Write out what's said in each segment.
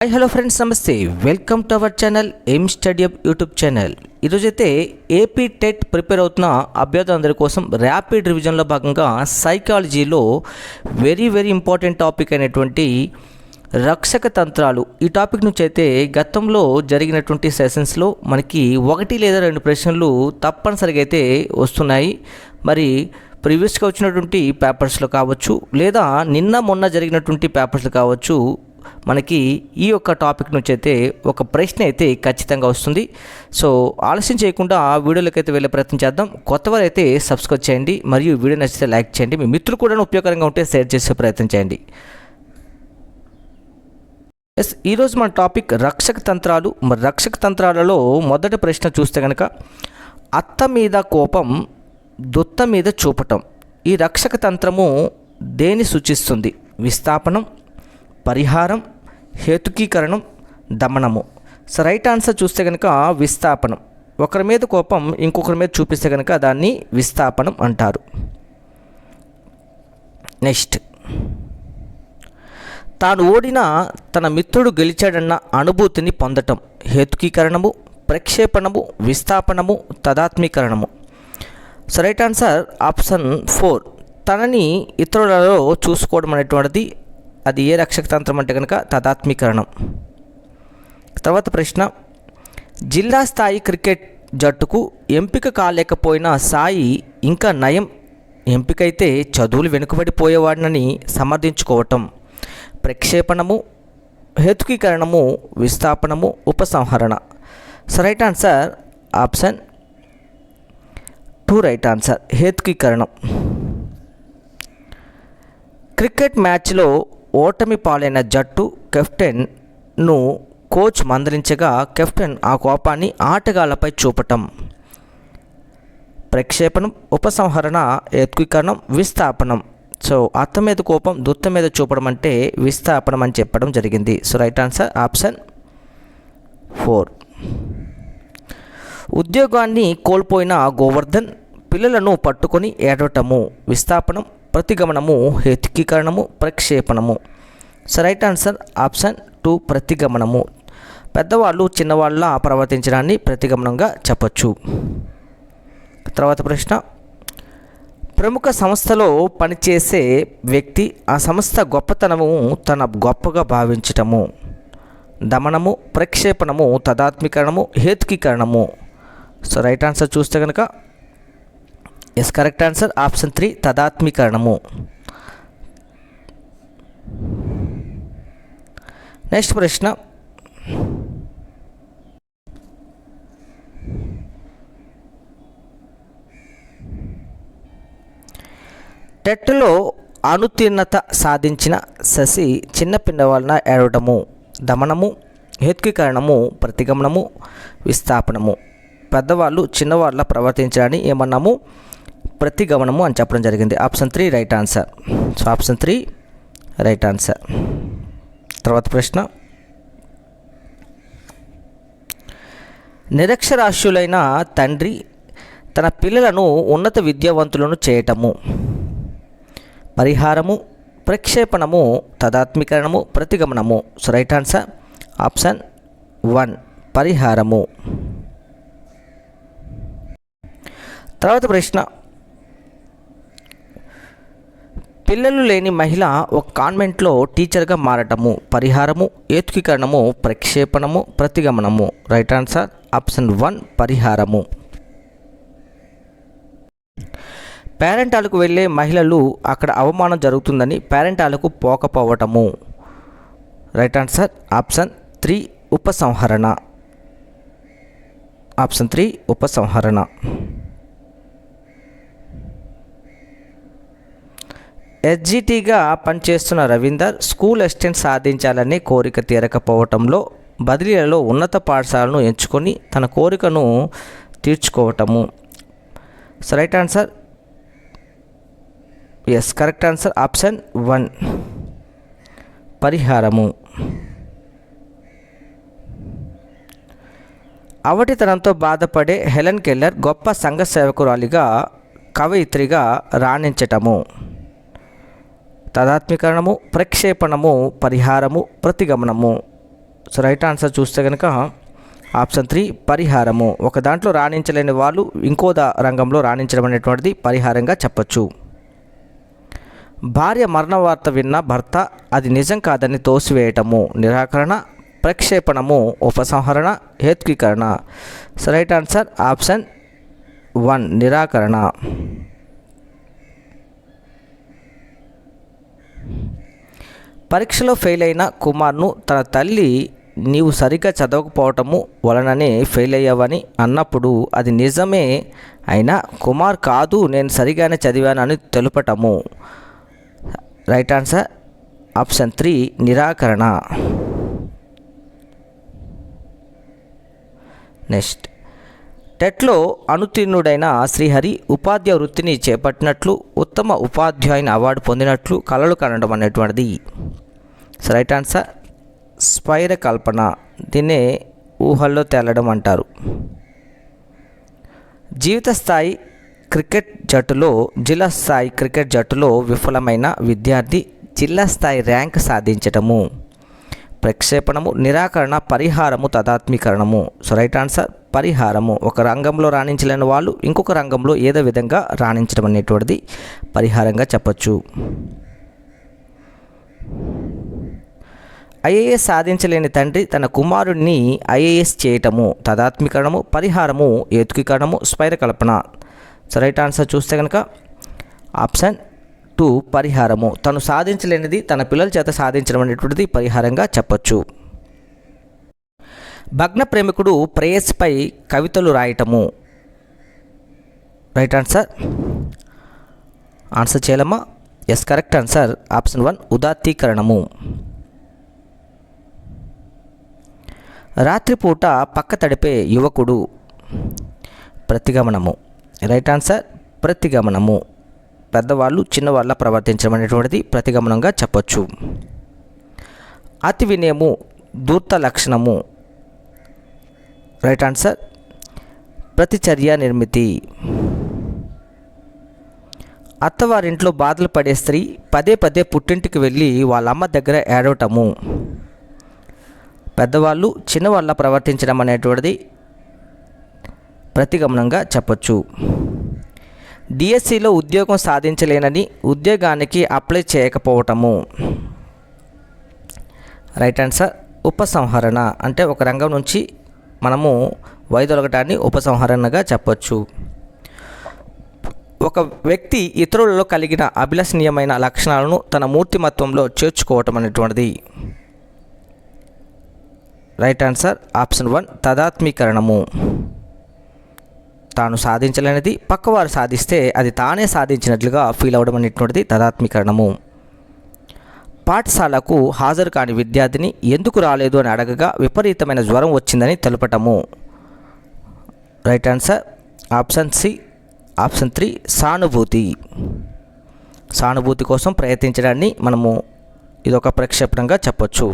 Hi hello friends నమస్తే. Welcome to our channel aim study up YouTube channel ఈరోజైతే AP TET prepare అవుతున్న అభ్యర్థులందరి కోసం ర్యాపిడ్ రివిజన్లో భాగంగా సైకాలజీలో వెరీ వెరీ ఇంపార్టెంట్ టాపిక్ అయినటువంటి రక్షక తంత్రాలు. ఈ టాపిక్ నుంచి అయితే గతంలో జరిగినటువంటి సెషన్స్లో మనకి ఒకటి లేదా రెండు ప్రశ్నలు తప్పనిసరిగా అయితే వస్తున్నాయి. మరి ప్రీవియస్గా వచ్చినటువంటి పేపర్స్లో కావచ్చు లేదా నిన్న మొన్న జరిగినటువంటి పేపర్స్లో కావచ్చు మనకి ఈ యొక్క టాపిక్ నుంచి అయితే ఒక ప్రశ్న అయితే ఖచ్చితంగా వస్తుంది. సో ఆలస్యం చేయకుండా ఆ వీడియోలోకి వెళ్ళే ప్రయత్నం చేద్దాం. కొత్తవారు అయితే సబ్స్క్రైబ్ చేయండి. మరియు వీడియో నచ్చితే లైక్ చేయండి. మీ మిత్రులు కూడా ఉపయోగకరంగా ఉంటే షేర్ చేసే ప్రయత్నం చేయండి. ఎస్ ఈరోజు మన టాపిక్ రక్షక తంత్రాలు. మరి రక్షక తంత్రాలలో మొదటి ప్రశ్న చూస్తే కనుక అత్త మీద కోపం దుత్త మీద చూపటం. ఈ రక్షక తంత్రము దేని సూచిస్తుంది? విస్థాపనం పరిహారం హేతుకీకరణం దమనము. సో రైట్ ఆన్సర్ చూస్తే కనుక విస్థాపనం. ఒకరి మీద కోపం ఇంకొకరి మీద చూపిస్తే కనుక దాన్ని విస్థాపనం అంటారు. నెక్స్ట్. తాను ఓడిన తన మిత్రుడు గెలిచాడన్న అనుభూతిని పొందటం. హేతుకీకరణము ప్రక్షేపణము విస్థాపనము తదాత్మీకరణము. So right answer option four. తనని ఇతరులలో చూసుకోవడం అనేటువంటిది అది ఏ రక్షక తంత్రం అంటే కనుక తదాత్మీకరణం తర్వాత ప్రశ్న జిల్లా స్థాయి క్రికెట్ జట్టుకు ఎంపిక కాలేకపోయిన సాయి ఇంకా నయం ఎంపికైతే చదువులు వెనుకబడిపోయేవాడినని సమర్థించుకోవటం ప్రక్షేపణము హేతుకీకరణము విస్థాపనము ఉపసంహరణ. So right answer option two right answer హేతుకీకరణం. Cricket మ్యాచ్లో ఓటమి పాలైన జట్టు కెప్టెన్ను కోచ్ మందలించగా కెప్టెన్ ఆ కోపాన్ని ఆటగాళ్ళపై చూపటం. ప్రక్షేపణం ఉపసంహరణ ఏత్వీకరణం విస్థాపనం. సో అత్త మీద కోపం దుత్త మీద చూపడం అంటే విస్థాపనం అని చెప్పడం జరిగింది. So right answer option four. ఉద్యోగాన్ని కోల్పోయిన గోవర్ధన్ పిల్లలను పట్టుకొని ఏడవటము విస్థాపనం ప్రతిగమనము హేతుకీకరణము ప్రక్షేపణము. So right answer option two ప్రతిగమనము. పెద్దవాళ్ళు చిన్నవాళ్ళ ప్రవర్తించడాన్ని ప్రతిగమనంగా చెప్పచ్చు. తర్వాత ప్రశ్న. ప్రముఖ సంస్థలో పనిచేసే వ్యక్తి ఆ సంస్థ గొప్పతనము తన గొప్పగా భావించటము. దమనము ప్రక్షేపణము తదాత్మీకరణము హేతుకీకరణము. సో రైట్ ఆన్సర్ చూస్తే కనుక yes correct answer option three తదాత్మీకరణము next ప్రశ్న టెట్లో అనుతీర్ణత సాధించిన శశి చిన్న పిల్లవాళ్ళన ఏడవటము దమనము హేత్కీకరణము ప్రతిగమనము విస్థాపనము పెద్దవాళ్ళు చిన్నవాళ్ళ ప్రవర్తించడాన్ని ఏమన్నాము ప్రతి గమనము అని చెప్పడం జరిగింది. Option three right answer so option three right answer తర్వాత ప్రశ్న. నిరక్షరాస్యులైన తండ్రి తన పిల్లలను ఉన్నత విద్యావంతులను చేయటము పరిహారము ప్రక్షేపణము తదాత్మీకరణము ప్రతిగమనము. So right answer option one పరిహారము. తర్వాత ప్రశ్న. పిల్లలు లేని మహిళ ఒక కాన్వెంట్లో టీచర్గా మారటము పరిహారము ఏతుకీకరణము ప్రక్షేపణము ప్రతిగమనము. రైట్ ఆన్సర్ ఆప్షన్ వన్ పరిహారము. పేరెంటాలకు వెళ్ళే మహిళలు అక్కడ అవమానం జరుగుతుందని పేరెంటాలకు పోకపోవటము. రైట్ ఆన్సర్ ఆప్షన్ త్రీ ఉపసంహరణ. ఆప్షన్ త్రీ ఉపసంహరణ. ఎస్జిటిగా పనిచేస్తున్న రవీందర్ స్కూల్ అసిస్టెంట్ సాధించాలనే కోరిక తీరకపోవటంలో బదిలీలలో ఉన్నత పాఠశాలను ఎంచుకొని తన కోరికను తీర్చుకోవటము. So right answer yes correct answer option one పరిహారము. అవటితనంతో బాధపడే హెలెన్ కెల్లర్ గొప్ప సంఘ సేవకురాలిగా కవయిత్రిగా రాణించటము. తదాత్మీకరణము ప్రక్షేపణము పరిహారము ప్రతిగమనము. సో రైట్ ఆన్సర్ చూస్తే కనుక ఆప్షన్ త్రీ పరిహారము. ఒక దాంట్లో రాణించలేని వాళ్ళు ఇంకో రంగంలో రాణించడం అనేటువంటిది పరిహారంగా చెప్పచ్చు. భార్య మరణ వార్త విన్న భర్త అది నిజం కాదని తోసివేయటము నిరాకరణ ప్రక్షేపణము ఉపసంహరణ హేత్వీకరణ so right answer option one నిరాకరణ. పరీక్షలో ఫెయిల్ అయిన కుమార్ను తన తల్లి నీవు సరిగ్గా చదవకపోవటము వలననే ఫెయిల్ అయ్యావని అన్నప్పుడు అది నిజమే అయినా కుమార్ కాదు నేను సరిగానే చదివాను అని తెలుపటము. రైట్ ఆన్సర్ ఆప్షన్ త్రీ నిరాకరణ. నెక్స్ట్ టెట్లో అనుతీర్ణుడైన శ్రీహరి ఉపాధ్యాయ వృత్తిని చేపట్టినట్లు ఉత్తమ ఉపాధ్యాయుని అవార్డు పొందినట్లు కలలు కనడం అనేటువంటిది. సో రైట్ ఆన్సర్ స్పైర కల్పన. దీన్నే ఊహల్లో తేలడం అంటారు. జీవిత స్థాయి క్రికెట్ జట్టులో జిల్లా స్థాయి క్రికెట్ జట్టులో విఫలమైన విద్యార్థి జిల్లా స్థాయి ర్యాంక్ సాధించటము. ప్రక్షేపణము నిరాకరణ పరిహారము తదాత్మీకరణము సో రైట్ ఆన్సర్ పరిహారము. ఒక రంగంలో రాణించలేని వాళ్ళు ఇంకొక రంగంలో ఏదో విధంగా రాణించడం అనేటువంటిది పరిహారంగా చెప్పచ్చు. ఐఏఎస్ సాధించలేని తండ్రి తన కుమారుడిని ఐఏఎస్ చేయటము తదాత్మీకరణము పరిహారము ఏతుకీకరణము స్పైరకల్పన సో రైట్ ఆన్సర్ చూస్తే కనుక ఆప్షన్ టు పరిహారము. తను సాధించలేనిది తన పిల్లల చేత సాధించడం అనేటువంటిది పరిహారంగా చెప్పొచ్చు. భగ్న ప్రేమికుడు ప్రేయస్పై కవితలు రాయటము. Right answer? Answer చేయలమ్మా yes correct answer option one ఉదాత్తీకరణము. రాత్రిపూట పక్క తడిపే యువకుడు ప్రతిగమనము. Right answer ప్రతిగమనము. పెద్దవాళ్ళు చిన్నవాళ్ళ ప్రవర్తించడం అనేటువంటిది ప్రతిగమనంగా చెప్పొచ్చు. అతి వినయము దూర్త లక్షణము. రైట్ ఆన్సర్ ప్రతిచర్య నిర్మితి. అత్తవారింట్లో బాధలు పడే స్త్రీ పదే పదే పుట్టింటికి వెళ్ళి వాళ్ళ అమ్మ దగ్గర ఏడవటము. పెద్దవాళ్ళు చిన్నవాళ్ళ ప్రవర్తించడం అనేటువంటిది ప్రతిగమనంగా చెప్పొచ్చు. డిఎస్సిలో ఉద్యోగం సాధించలేనని ఉద్యోగానికి అప్లై చేయకపోవటము. రైట్ ఆన్సర్ ఉపసంహరణ. అంటే ఒక రంగం నుంచి మనము వైదొలగటాన్ని ఉపసంహరణగా చెప్పొచ్చు. ఒక వ్యక్తి ఇతరులలో కలిగిన అభిలషణీయమైన లక్షణాలను తన మూర్తిమత్వంలో చేర్చుకోవటం అనేటువంటిది. రైట్ ఆన్సర్ ఆప్షన్ వన్ తదాత్మీకరణము. తాను సాధించలేనిది పక్కవారు సాధిస్తే అది తానే సాధించినట్లుగా ఫీల్ అవ్వడం అనేటువంటిది తదాత్మీకరణము పాఠశాలకు హాజరు కాని విద్యార్థిని ఎందుకు రాలేదు అని అడగగా విపరీతమైన జ్వరం వచ్చిందని తెలపటము. Right answer option C option three సానుభూతి. సానుభూతి కోసం ప్రయత్నించడాన్ని మనము ఇదొక ప్రక్షేపణంగా చెప్పొచ్చు.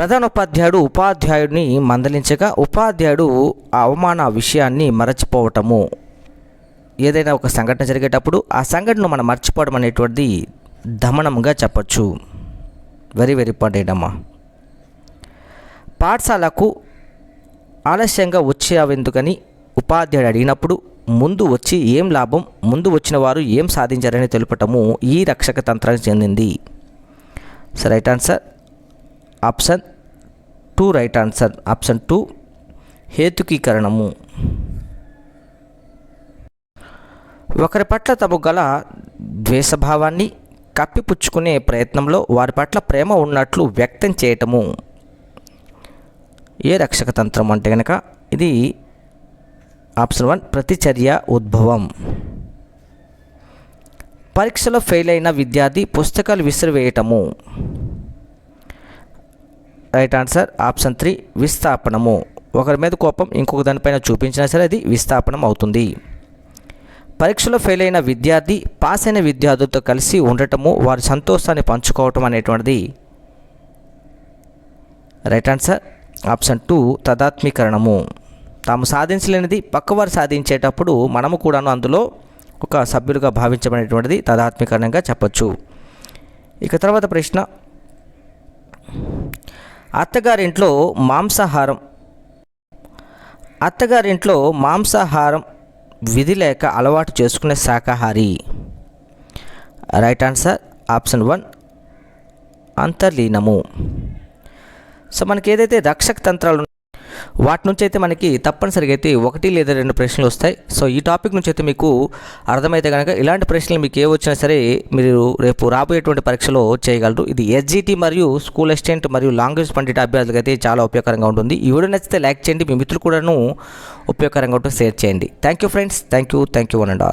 ప్రధానోపాధ్యాయుడు ఉపాధ్యాయుడిని మందలించగా ఉపాధ్యాయుడు ఆ అవమాన విషయాన్ని మరచిపోవటము. ఏదైనా ఒక సంఘటన జరిగేటప్పుడు ఆ సంఘటనను మనం మర్చిపోవడం అనేటువంటిది దమనంగా చెప్పచ్చు. వెరీ వెరీ ఇంపార్టెంట్ అమ్మా. పాఠశాలకు ఆలస్యంగా వచ్చేవెందుకని ఉపాధ్యాయుడు అడిగినప్పుడు ముందు వచ్చి ఏం లాభం ముందు వచ్చిన వారు ఏం సాధించారని తెలుపటము ఈ రక్షక తంత్రానికి చెందింది. So right answer option two right answer option two హేతుకీకరణము. ఒకరి పట్ల తమ గల ద్వేషభావాన్ని కప్పిపుచ్చుకునే ప్రయత్నంలో వారి పట్ల ప్రేమ ఉన్నట్లు వ్యక్తం చేయటము. ఏ రక్షక తంత్రం అంటే కనుక ఇది ఆప్షన్ వన్ ప్రతిచర్య ఉద్భవం. పరీక్షలో ఫెయిల్ అయిన విద్యార్థి పుస్తకాలు విసిరివేయటము. రైట్ ఆన్సర్ ఆప్షన్ త్రీ విస్థాపనము. ఒకరి మీద కోపం ఇంకొక దానిపైన చూపించినా సరే అది విస్థాపనం అవుతుంది. పరీక్షలో ఫెయిల్ అయిన విద్యార్థి పాస్ అయిన విద్యార్థులతో కలిసి ఉండటము వారి సంతోషాన్ని పంచుకోవటం అనేటువంటిది. రైట్ ఆన్సర్ ఆప్షన్ టూ తదాత్మీకరణము. తాము సాధించలేనిది పక్కవారు సాధించేటప్పుడు మనము కూడాను అందులో ఒక సభ్యులుగా భావించబడేటువంటిది తదాత్మీకరణంగా చెప్పచ్చు. ఇక తర్వాత ప్రశ్న అత్తగారింట్లో మాంసాహారం. అత్తగారింట్లో మాంసాహారం విధి లేక అలవాటు చేసుకునే శాకాహారి. రైట్ ఆన్సర్ ఆప్షన్ వన్ అంతర్లీనము. సో మనకి ఏదైతే రక్షక తంత్రాలు వాటి నుంచి అయితే మనకి తప్పనిసరిగా అయితే ఒకటి లేదా రెండు ప్రశ్నలు వస్తాయి. సో ఈ టాపిక్ నుంచి అయితే మీకు అర్థమైతే కనుక ఇలాంటి ప్రశ్నలు మీకు ఏ వచ్చినా సరే మీరు రేపు రాబోయేటువంటి పరీక్షలో చేయగలరు. ఇది ఎస్జిటి మరియు స్కూల్ అసిస్టెంట్ మరియు లాంగ్వేజ్ పండిట్ అభ్యర్థులకు అయితే చాలా ఉపయోగకరంగా ఉంటుంది. ఈ వీడియో నచ్చితే లైక్ చేయండి. మీ మిత్రులు కూడాను ఉపయోగకరంగా ఉంటుంది. షేర్ చేయండి. Thank you friends thank you thank you one and all